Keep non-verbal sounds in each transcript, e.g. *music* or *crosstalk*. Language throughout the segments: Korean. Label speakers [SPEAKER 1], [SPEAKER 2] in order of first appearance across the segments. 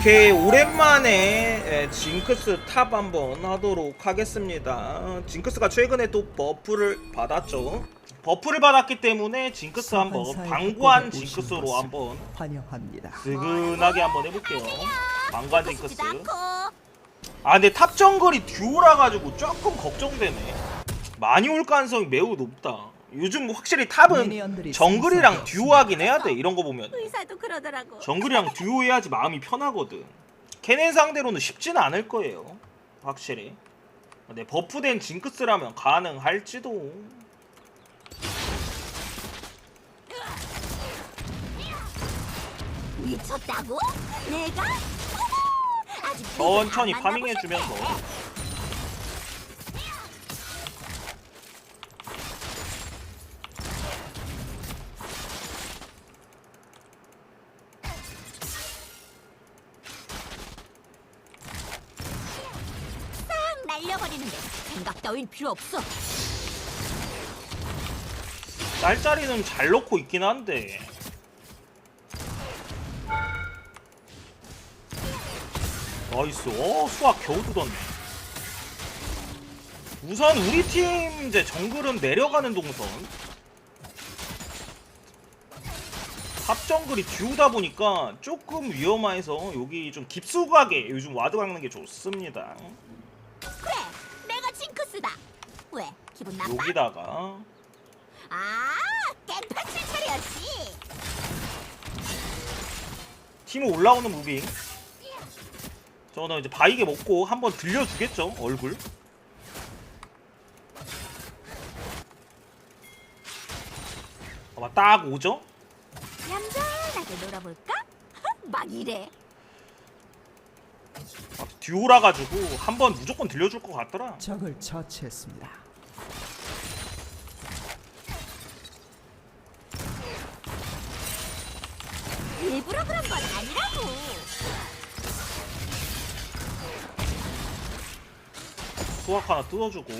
[SPEAKER 1] 오케이 오랜만에 에, 징크스 탑 한번 하도록 하겠습니다. 징크스가 최근에 또 버프를 받았죠. 버프를 받았기 때문에 징크스 한번 방관 징크스로 한번
[SPEAKER 2] 환영합니다.
[SPEAKER 1] 스근하게 한번 해볼게요. 방관 징크스. 아 근데 탑 정글이 듀오라 가지고 조금 걱정되네. 많이 올 가능성이 매우 높다 요즘 확실히 탑은
[SPEAKER 2] 미니언들이
[SPEAKER 1] 정글이랑
[SPEAKER 2] 생성되었습니다.
[SPEAKER 1] 듀오 하긴 해야 돼 이런 거 보면
[SPEAKER 3] 의사도 그러더라고.
[SPEAKER 1] 정글이랑 듀오 해야지 마음이 편하거든. 걔네 상대로는 쉽지는 않을 거예요. 확실히. 근데 버프된 징크스라면 가능할지도.
[SPEAKER 3] 미쳤다고? 내가? 어머! 아직
[SPEAKER 1] 천천히
[SPEAKER 3] 누굴 안
[SPEAKER 1] 파밍해
[SPEAKER 3] 만나고
[SPEAKER 1] 주면서.
[SPEAKER 3] 싶대. 필요 없어.
[SPEAKER 1] 짤짤이는 잘 넣고 있긴 한데. 나이스. 어, 수학 겨우 뜯었네. 우선 우리 팀 이제 정글은 내려가는 동선. 탑 정글이 듀오다 보니까 조금 위험해서 여기 좀 깊숙하게 요즘 와드 박는 게 좋습니다.
[SPEAKER 3] 기분 나빠?
[SPEAKER 1] 여기다가
[SPEAKER 3] 아, 깽판 칠차렸지.
[SPEAKER 1] 팀 올라오는 무빙. 저는 이제 바이게 먹고 한번 들려주겠죠 얼굴. 아마 딱 오죠?
[SPEAKER 3] 얌전하게 놀아볼까? *laughs* 막 이래.
[SPEAKER 1] 아, 듀오라 가지고 한번 무조건 들려줄 것 같더라.
[SPEAKER 2] 적을 처치했습니다.
[SPEAKER 3] 일부러 그런 건 아니라고.
[SPEAKER 1] 수학 하나 뜯어주고.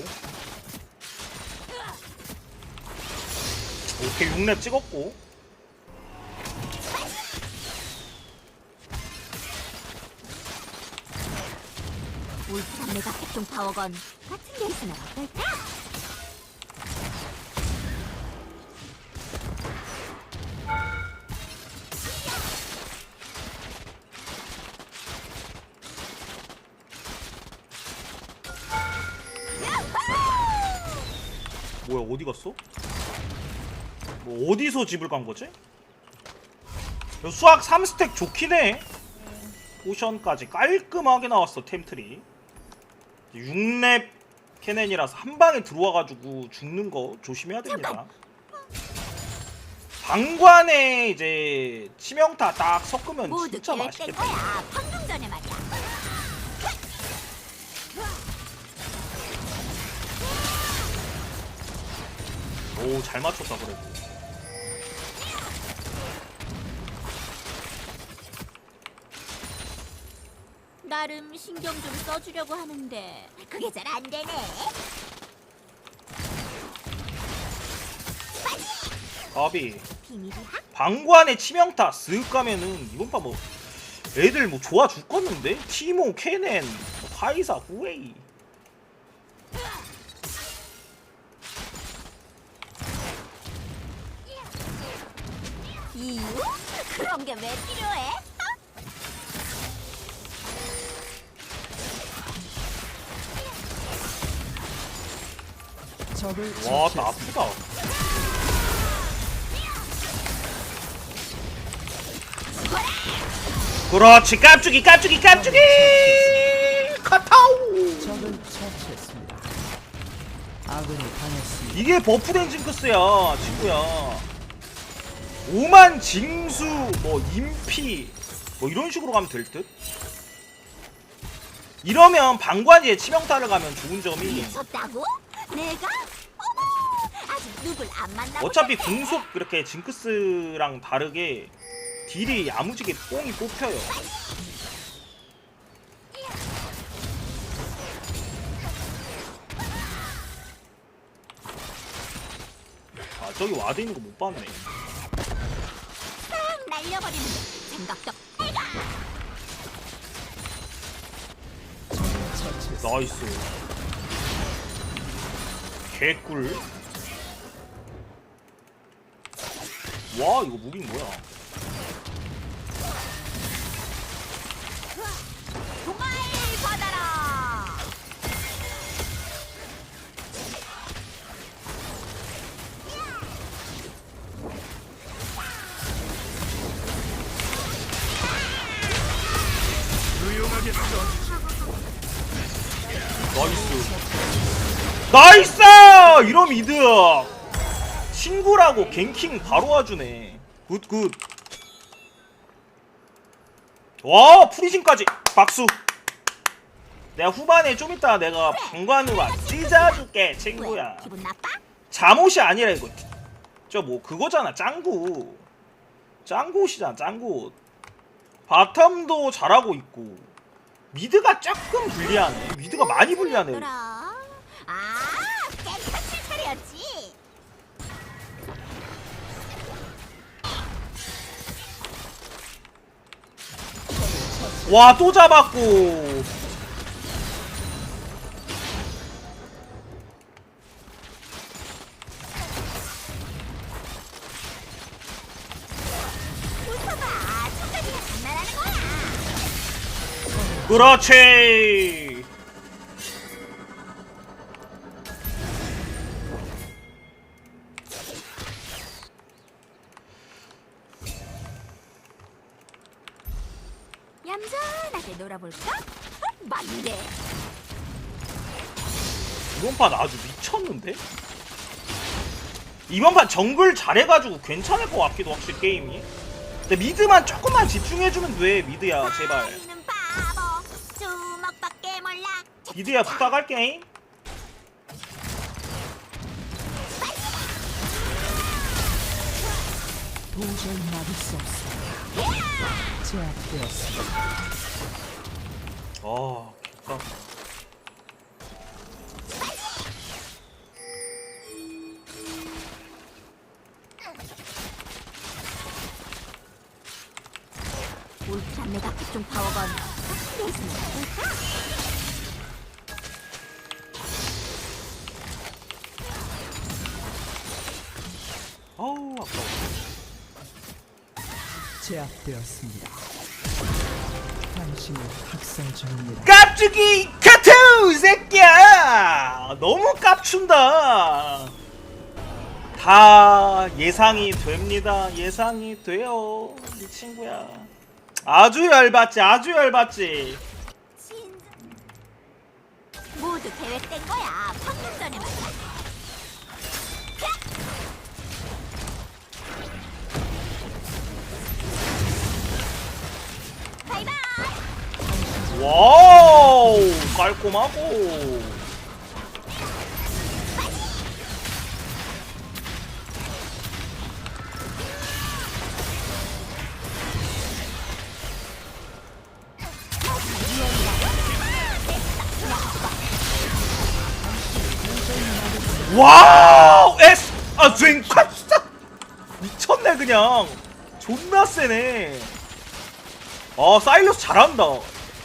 [SPEAKER 1] 오케이 6렙 찍었고.
[SPEAKER 3] 울트라 메가 핵종 파워건 같은 게 있으면 어떨까?
[SPEAKER 1] 어디 갔어? 뭐 어디서 집을 간 거지? 야, 수학 3스택 좋긴 해. 포션까지 깔끔하게 나왔어 템트리. 6렙 캐넨이라서 한 방에 들어와가지고 죽는 거 조심해야 됩니다. 방관에 이제 치명타 딱 섞으면 진짜 맛있겠다.
[SPEAKER 3] 거야. 방금 전에 말이야.
[SPEAKER 1] 오 잘 맞췄다 그래도.
[SPEAKER 3] 나름 신경 좀 써주려고 하는데 그게 잘 안 되네. 비밀이 확
[SPEAKER 1] 방관에 치명타 쓱 가면은 이번 봐뭐 애들 뭐 좋아 죽겠는데 티모 케넨 화이사 후웨이
[SPEAKER 3] 이유? 그런 게 왜 필요해?
[SPEAKER 2] 적을
[SPEAKER 1] 와 나
[SPEAKER 2] 처치했습니다.
[SPEAKER 1] 아프다 그렇지 깜짝이 깜짝이 깜짝이 카타오
[SPEAKER 2] 적을 처치했습니다. 아군이 당했습니다.
[SPEAKER 1] 이게 버프된 징크스야 친구야 오만 징수 뭐 인피 뭐 이런 식으로 가면 될 듯? 이러면 방관이에 치명타를 가면 좋은 점이
[SPEAKER 3] 미쳤다고? 내가? 어머! 아직 누굴 안 만나고
[SPEAKER 1] 어차피. 궁속 그렇게 징크스랑 다르게 딜이 야무지게 뽕이 뽑혀요 아 저기 와드 있는 거 못 봤네
[SPEAKER 3] 쓸어버립니다. 생각도 해가.
[SPEAKER 1] 나이스 개꿀 와 이거 무빙 뭐야 이러면 이득 친구라고 갱킹 바로 와주네. 굿굿. 와 프리징까지. 박수. 내가 후반에 좀 이따 내가 방관으로 안 찢어줄게 친구야? 잠옷이 아니라 이거. 저 뭐 그거잖아 짱구. 짱구옷이잖아 짱구옷. 바텀도 잘하고 있고. 미드가 조금 불리하네. 미드가 많이 불리하네
[SPEAKER 3] 차례였지.
[SPEAKER 1] 와 또 잡았고
[SPEAKER 3] 거야.
[SPEAKER 1] 그렇지
[SPEAKER 3] 놀아볼까? 어, 맞네.
[SPEAKER 1] 이번 판 아주 미쳤는데? 이번 판 정글 잘해가지고 괜찮을 것 같기도 확실히 게임이 근데 미드만 조금만 집중해주면 돼 미드야 제발
[SPEAKER 3] 아이는 바보. 주먹밖에 몰라.
[SPEAKER 1] 미드야 부탁할게
[SPEAKER 2] 도저히 막을 수 없습니다. 제압되었습니다.
[SPEAKER 1] 아 개까
[SPEAKER 3] 울트라 메가 특종 파워건.
[SPEAKER 1] 아우 아까워
[SPEAKER 2] 제압되었습니다.
[SPEAKER 1] 깝죽이 카트 이 새끼야! 너무 깝춘다. 다 예상이 됩니다. 예상이 돼요 이 친구야. 아주 열받지 아주 열받지.
[SPEAKER 3] 진. 모두 계획된 거야. 방금 전에 말
[SPEAKER 1] 와우 깔끔하고. 와우 에스 아 젠카 진짜. 미쳤네 그냥. 존나 세네. 아 사일러스 잘한다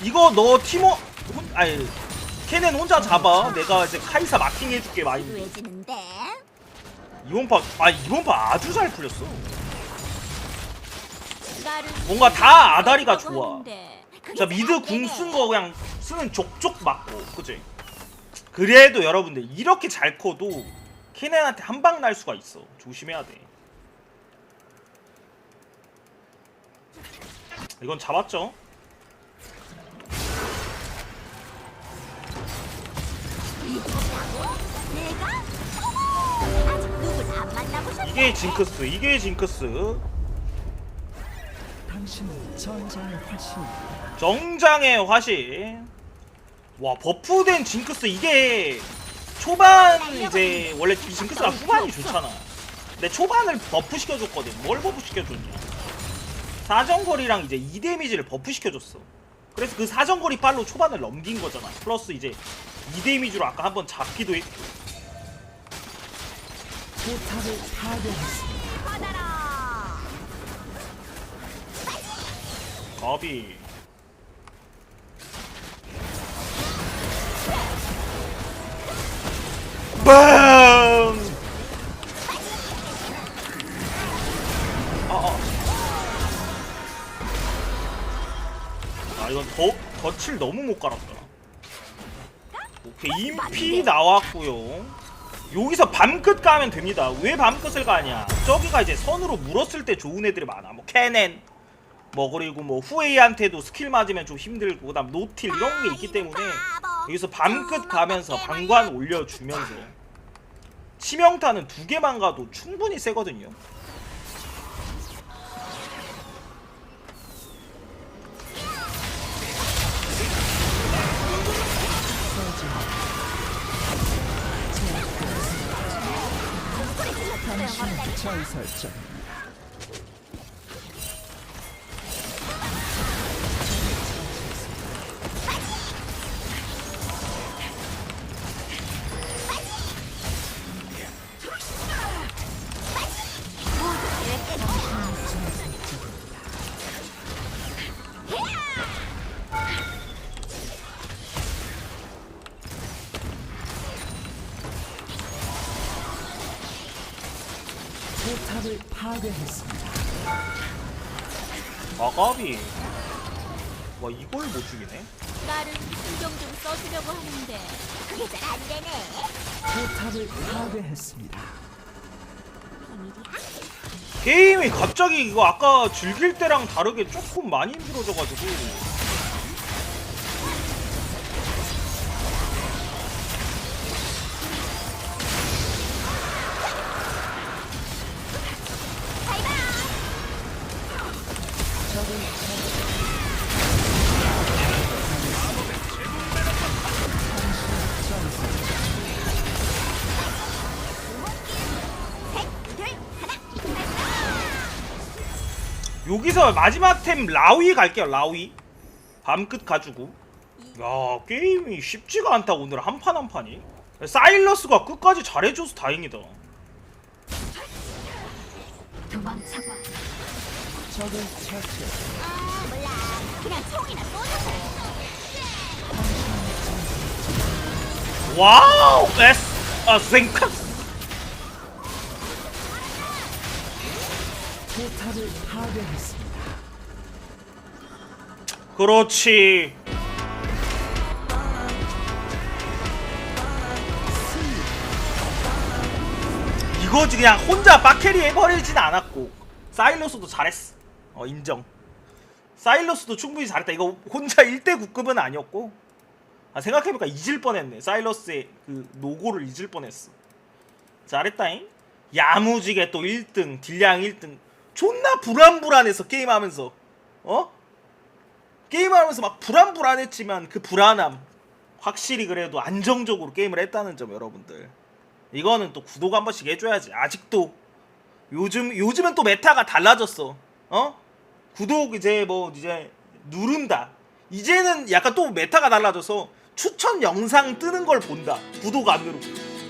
[SPEAKER 1] 이거 너 티모 혼, 아니 케넨 혼자 잡아. 내가 이제 카이사 마킹 해줄게
[SPEAKER 3] 지루해지는데.
[SPEAKER 1] 이번 판 아 이번 판 아주 잘 풀렸어. 뭔가 다 아다리가 좋아. 자 미드
[SPEAKER 3] 잘궁안
[SPEAKER 1] 쓴. 거 그냥 쓰는 족족 맞고 그지 그래도 여러분들 이렇게 잘 커도 케넨한테 한 방 날 수가 있어. 조심해야 돼. 이건 잡았죠 이게 징크스 이게 징크스.
[SPEAKER 2] 당신은 전장의 화신입니다.
[SPEAKER 1] 정장의 화신. 와 버프된 징크스. 이게 초반 이제 원래 이 징크스가 후반이 좋잖아. 근데 초반을 버프 시켜줬거든. 뭘 버프 시켜줬냐. 사정거리랑 이제 2 데미지를 버프 시켜줬어 그래서 그 사정거리 빨로 초반을 넘긴 거잖아. 플러스 이제 2데미지로 아까 한번 잡기도 했고.
[SPEAKER 2] 포탑을 파괴했습니다.
[SPEAKER 1] 거비. 빠 더, 덫을 너무 못 깔았다. 오케이, 인피 나왔고요 여기서 밤끝 가면 됩니다. 왜 밤끝을 가냐? 저기가 이제 선으로 물었을 때 좋은 애들이 많아. 뭐 캐넨, 뭐 그리고 뭐 후웨이한테도 스킬 맞으면 좀 힘들고 그다음 노틸 이런 게 있기 때문에 여기서 밤끝 가면서 방관 올려주면서 치명타는 두 개만 가도 충분히 세거든요.
[SPEAKER 2] 당신 파괴했습니다.
[SPEAKER 1] 아가비. 와 이걸 못 죽이네.
[SPEAKER 3] 나름 신경 좀 써주려고 하는데 그게 잘 안 되네.
[SPEAKER 2] 포탑을 파괴했습니다.
[SPEAKER 1] 게임이 갑자기 이거 아까 즐길 때랑 다르게 조금 많이 힘들어져가지고 여기서 마지막 템 라위 갈게요 라위 밤끝 가지고 야 게임이 쉽지가 않다 오늘 한 판 한 판이 사일러스가 끝까지 잘해줘서 다행이다. 와우 에스 아 생각
[SPEAKER 2] 포탑을 파괴했습니다.
[SPEAKER 1] 그렇지. 이거지 그냥 혼자 빡캐리 해버리진 않았고. 사일러스도 잘했어. 어 인정. 사일러스도 충분히 잘했다. 이거 혼자 1대 9급은 아니었고. 아 생각해보니까 잊을 뻔했네. 사일러스의 그 노고를 잊을 뻔했어. 잘했다잉. 야무지게 또 1등 딜량 1등. 존나 불안불안해서 게임하면서. 어? 게임하면서 막 불안불안했지만 그 불안함 확실히 그래도 안정적으로 게임을 했다는 점 여러분들. 이거는 또 구독 한 번씩 해줘야지. 아직도 요즘 요즘은 또 메타가 달라졌어. 어? 구독 이제 뭐 이제 누른다. 이제는 약간 또 메타가 달라져서 추천 영상 뜨는 걸 본다. 구독 안 누르고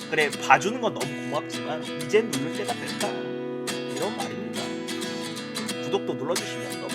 [SPEAKER 1] 그래 봐주는 건 너무 고맙지만 이젠 누를 때가 됐다. 이런 말입니다. 구독도 눌러주시면 너무.